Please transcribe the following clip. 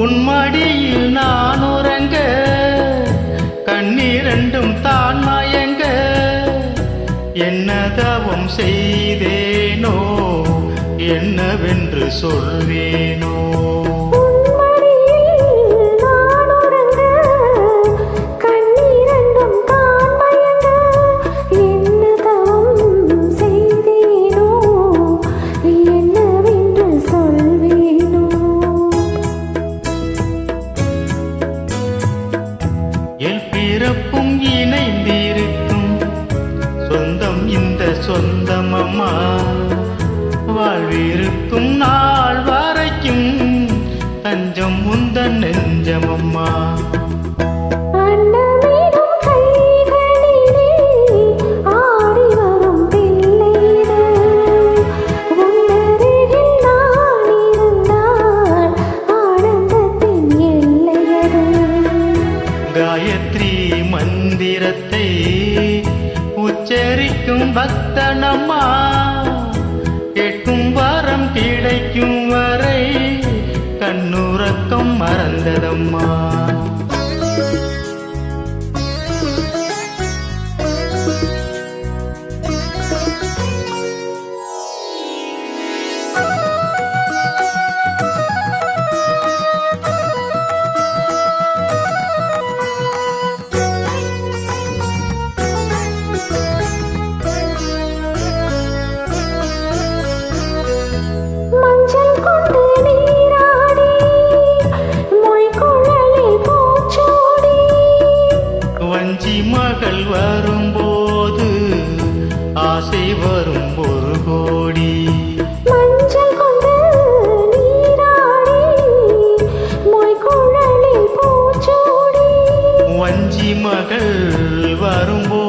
உன்மடியில் நான் உறங்க கண்ணீரண்டும் தான் மயங்க. என்னதவம் செய்தேனோ என்னவென்று சொல்வேனோ? வாழ்விருக்கும் நாள் வரைக்கும் தஞ்சம் உந்தன் நெஞ்சமம்மா. காயத்ரி மந்திரத்தை உச்சரிக்கும் பக்தனம்மா. ஆசை வரும் ஒரு கோடி. வஞ்சி மகள் வரும்போது